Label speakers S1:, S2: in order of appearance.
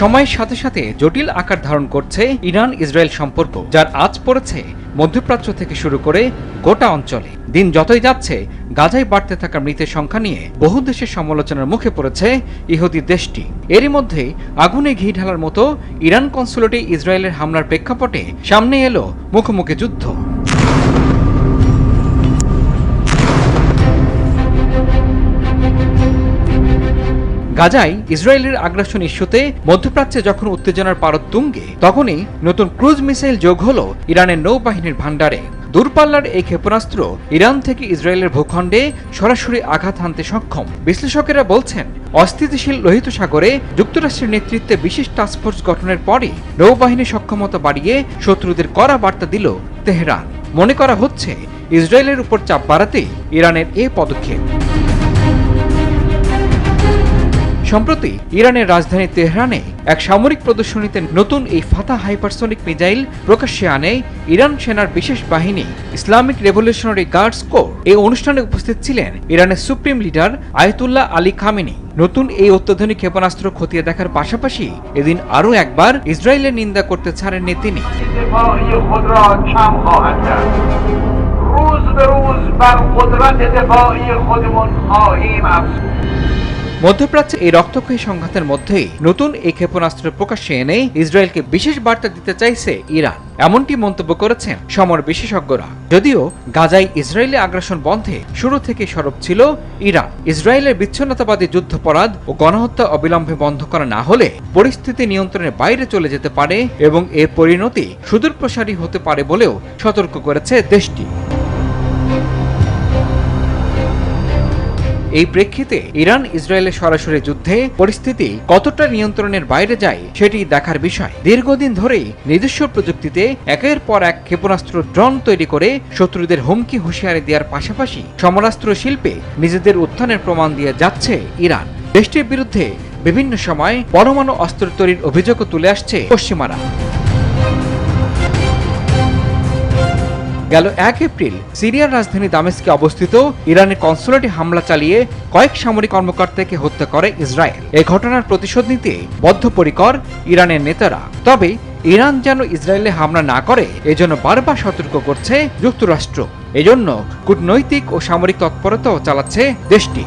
S1: সময়ের সাথে সাথে জটিল আকার ধারণ করছে ইরান ইসরায়েল সম্পর্ক, যার আজ পড়েছে মধ্যপ্রাচ্য থেকে শুরু করে গোটা অঞ্চলে। দিন যতই যাচ্ছে, গাজায় বাড়তে থাকা মৃতের সংখ্যা নিয়ে বহু দেশের সমালোচনার মুখে পড়েছে ইহুদি দেশটি। এরই মধ্যে আগুনে ঘি ঢালার মতো ইরান কনসুলেটে ইসরায়েলের হামলার প্রেক্ষাপটে সামনে এলো মুখোমুখি যুদ্ধ। গাজায় ইসরায়েলের আগ্রাসন ইস্যুতে মধ্যপ্রাচ্যে যখন উত্তেজনার পারদ তুঙ্গে, তখনই নতুন ক্রুজ মিসাইল যোগ হল ইরানের নৌবাহিনীর ভাণ্ডারে। দূরপাল্লার এই ক্ষেপণাস্ত্র ইরান থেকে ইসরায়েলের ভূখণ্ডে সরাসরি আঘাত হানতে সক্ষম। বিশ্লেষকেরা বলছেন, অস্থিতিশীল লোহিত সাগরে যুক্তরাষ্ট্রের নেতৃত্বে বিশেষ টাস্কফোর্স গঠনের পরই নৌবাহিনীর সক্ষমতা বাড়িয়ে শত্রুদের কড়া বার্তা দিল তেহরান। মনে করা হচ্ছে, ইসরায়েলের উপর চাপ বাড়াতেই ইরানের এ পদক্ষেপ। সম্প্রতি ইরানের রাজধানী তেহরানে এক সামরিক প্রদর্শনীতে নতুন এই ফাতা হাইপারসোনিক মিসাইল প্রকাশ্যে আনে ইরান সেনার বিশেষ বাহিনী ইসলামিক রেভলিউশনারি গার্ডস কোর এই অনুষ্ঠানে উপস্থিত ছিলেন ইরানের supreme leader Ayatollah Ali Khamenei নতুন এই অত্যাধুনিক ক্ষেপণাস্ত্র খতিয়ে দেখার পাশাপাশি এদিন আরও একবার ইসরায়েলের নিন্দা করতে ছাড়েননি তিনি
S2: دفاعی خود را کم خواهد کرد روز به روز بر قدرت دفاعی خودمون خواهیم افزود
S1: মধ্যপ্রাচ্যে এই রক্তক্ষয়ী সংঘাতের মধ্যেই নতুন এই ক্ষেপণাস্ত্র প্রকাশ্যে এনে ইসরায়েলকে বিশেষ বার্তা দিতে চাইছে ইরান। এমনটি মন্তব্য করেছেন সমর বিশেষজ্ঞরা। যদিও গাজায় ইসরায়েলি আগ্রাসন বন্ধে শুরু থেকে সরব ছিল ইরান। ইসরায়েলের বিচ্ছিন্নতাবাদী যুদ্ধপরাধ ও গণহত্যা অবিলম্বে বন্ধ করা না হলে পরিস্থিতি নিয়ন্ত্রণের বাইরে চলে যেতে পারে এবং এর পরিণতি সুদূরপ্রসারী হতে পারে বলেও সতর্ক করেছে দেশটি। এই প্রেক্ষিতে ইরান ইসরায়েলের সরাসরি যুদ্ধে পরিস্থিতি কতটা নিয়ন্ত্রণের বাইরে যায় সেটি দেখার বিষয়। দীর্ঘদিন ধরেই নিজস্ব প্রযুক্তিতে একের পর এক ক্ষেপণাস্ত্র ড্রোন তৈরি করে শত্রুদের হুমকি হুঁশিয়ারি দেওয়ার পাশাপাশি সমরাস্ত্র শিল্পে নিজেদের উত্থানের প্রমাণ দিয়ে যাচ্ছে ইরান। দেশটির বিরুদ্ধে বিভিন্ন সময় পরমাণু অস্ত্র তৈরির অভিযোগও তুলে আসছে পশ্চিমারা। গেল এক এপ্রিল। সিরিয়ার রাজধানী দামেস্কে অবস্থিত ইরানের কনসুলেটে হামলা চালিয়ে কয়েক সামরিক কর্মকর্তাকে হত্যা করে ইসরায়েল। এই ঘটনার প্রতিশোধ নিতে বদ্ধপরিকর ইরানের নেতারা। তবে ইরান যেন ইসরায়েলে হামলা না করে, এজন্য বারবার সতর্ক করছে যুক্তরাষ্ট্র। এজন্য কূটনৈতিক ও সামরিক তৎপরতাও চালাচ্ছে দেশটি।